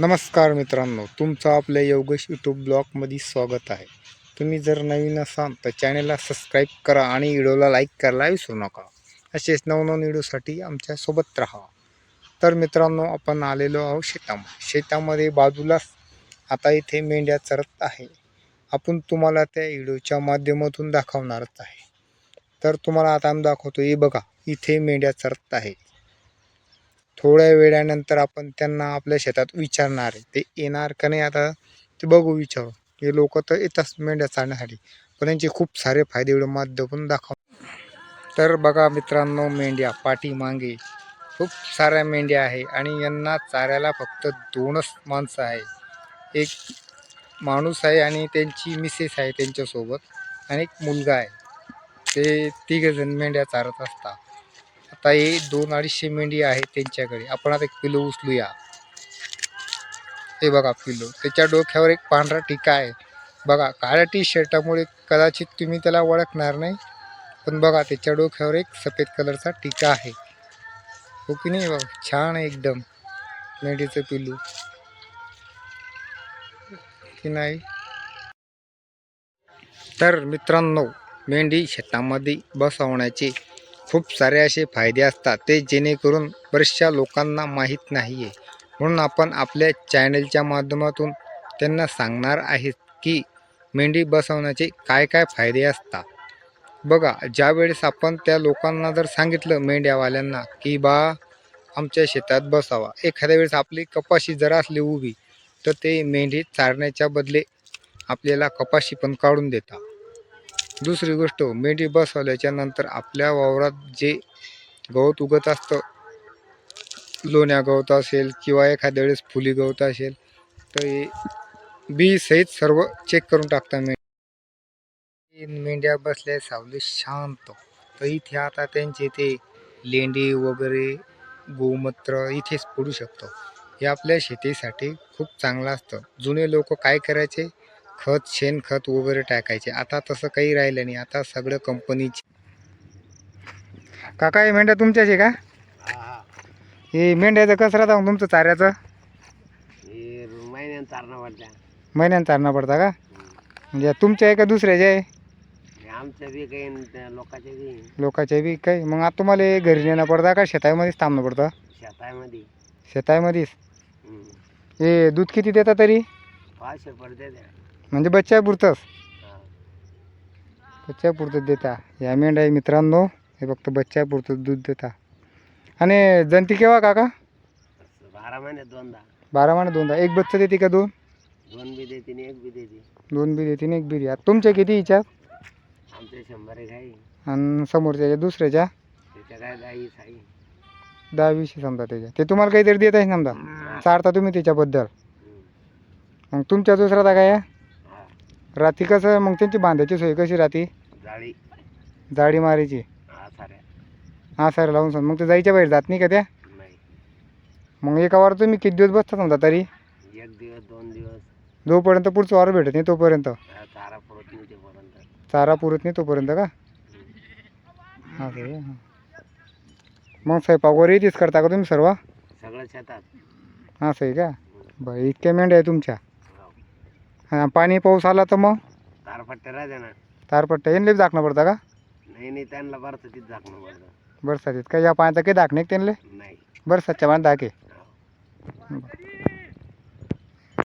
नमस्कार मित्रांनो तुमचं आपल्या योगेश यूट्यूब ब्लॉगमध्ये स्वागत आहे. तुम्ही जर नवीन असाल तर चॅनलला सबस्क्राईब करा आणि व्हिडिओला लाईक करायला विसरू नका. असेच नवनवीन व्हिडिओसाठी आमच्यासोबत राहा. तर मित्रांनो आपण आलेलो आहोत शेतामध्ये शेतामध्ये बाजूलाच. आता इथे मेंढ्या चरत आहे. आपण तुम्हाला त्या व्हिडिओच्या माध्यमातून दाखवणारच आहे. तर तुम्हाला आता आम्ही दाखवतो हे बघा इथे मेंढ्या चरत आहे. थोड्या वेळानंतर आपण त्यांना आपल्या शेतात विचारणार आहे. ते येणार का नाही आता ते बघू विचारू. हे लोक तर येतात मेंढ्या चालण्यासाठी पण त्यांचे खूप सारे फायदे एवढे माध्यमातून दाखव. तर बघा मित्रांनो मेंढ्या पाठीमागे खूप साऱ्या मेंढ्या आहे आणि यांना चाऱ्याला फक्त दोनच माणसं आहे. एक माणूस आहे आणि त्यांची मिसेस आहे त्यांच्यासोबत आणि एक मुलगा आहे. ते तिघजण मेंढ्या चारत असतात. आता हे दोन अडीचशे मेंढी आहे त्यांच्याकडे. आपण आता एक पिलो उचलूया. हे बघा पिलो त्याच्या डोक्यावर एक पांढरा टीका आहे. बघा काळ्या टी शर्टामुळे कदाचित तुम्ही त्याला ओळखणार नाही पण बघा त्याच्या डोक्यावर एक सफेद कलरचा टीका आहे. हो की नाही? बघा छान आहे एकदम मेंढीचं पिल्लू. की नाही? तर मित्रांनो मेंढी शेतामध्ये बसवण्याचे खूप सारे असे फायदे असतात ते जेणेकरून बऱ्याचशा लोकांना माहीत नाही आहे म्हणून आपण आपल्या चॅनलच्या माध्यमातून त्यांना सांगणार आहेत की मेंढी बसवण्याचे काय काय फायदे असतात. बघा ज्यावेळेस आपण त्या लोकांना जर सांगितलं मेंढ्यावाल्यांना की बा आमच्या शेतात बसावा. एखाद्या वेळेस आपली कपाशी जर असली उभी तर ते मेंढी चारण्याच्या बदले आपल्याला कपाशी पण काढून देतात. दुसरी गोष्ट मेंढी बसवल्याच्या नंतर आपल्या वावरात जे गवत उगत असतं लोण्या गवत असेल किंवा एखाद्या वेळेस फुली गवत असेल तर हे बी सहित सर्व चेक करून टाकता मेंढी. मेंढ्या बसल्या सावली शांत. तर इथे आता त्यांचे ते लेंडी वगैरे गोमूत्र इथेच पडू शकतो. हे आपल्या शेतीसाठी खूप चांगलं असतं. जुने लोक काय करायचे? खत शेणखत वगैरे टाकायचे. आता तसं काही राहिलं नाही. आता सगळं कंपनीचे काका हे मेंढ्या तुमच्याच का? हे मेंढ्याचं कसं राहतं तुमचं चाऱ्याचं? महिन्यानं चारणं पडत्या. महिन्यानं चारणं पडता का? म्हणजे तुमच्या आहे का दुसऱ्याच्या आहे? आमच्या बी काही लोकांच्या बी लोकांच्या बी काही. मग आता तुम्हाला घरी नेणं पडतं का? शेतामध्येच थांबणं पडतं? शेतामध्ये. शेतामध्येच. हे दूध किती देतात तरी? पाचशे त्या म्हणजे बच्च्या पुरतंच. हा. बच्च्या पुरतं देता. या मेंढ्या आहे मित्रांनो. हे फक्त बच्च्या पुरतं दूध देता. आणि जंती केव्हा काका? बारा महिन्यात दोनदा. बारा महिने दोनदा. एक बच्चा देते का दोन? दोन बी देते आणि एक बी देते. दोन बी देते आणि एक बी द्या तुमच्या किती हिच्यात? आमच्या शंभर एक आहे. आणि समोरच्या दुसऱ्याच्या? त्याच्या काय गाई आहे. दहा वीसशे समजा त्याच्या. ते तुम्हाला काहीतरी देत आहे समजा चारता तुम्ही त्याच्याबद्दल. मग तुमच्या दुसरा काय आहे? रात्री कसं मग त्यांची बांधायची सोय कशी राहते जाळी. जाडी मारायची. हा साऱ्या. हा सर लावून सांग मग ते जायच्या बाहेर जात नाही का त्या? नाही. मग एका वार तुम्ही किती दिवस बसता समजा तरी? एक दिवस दोन दिवस. जोपर्यंत पुढचं वार भेटत नाही तोपर्यंत? हा, चारा पुरत नाही तेपर्यंत चारा पुरत नाही तोपर्यंत का? हां. मग स्वयंपाक वगैरे इथेच करता का तुम्ही सर्व? सगळं शेतात. असं आहे का? बरं इतक्या मेंढ्या आहे तुमच्या. हो. पाणी पाऊस आला तर मग? तारफट्टे राहते ना. तारपट्ट्या येणले दाखणं पडतं का? नाही नाही त्यांना बरं तीच झाकणं पडतं. बरसातीत. का या पाण्याचं काही दाखणे त्यांना नाही. बरसातच्या पाण्यात दाखे.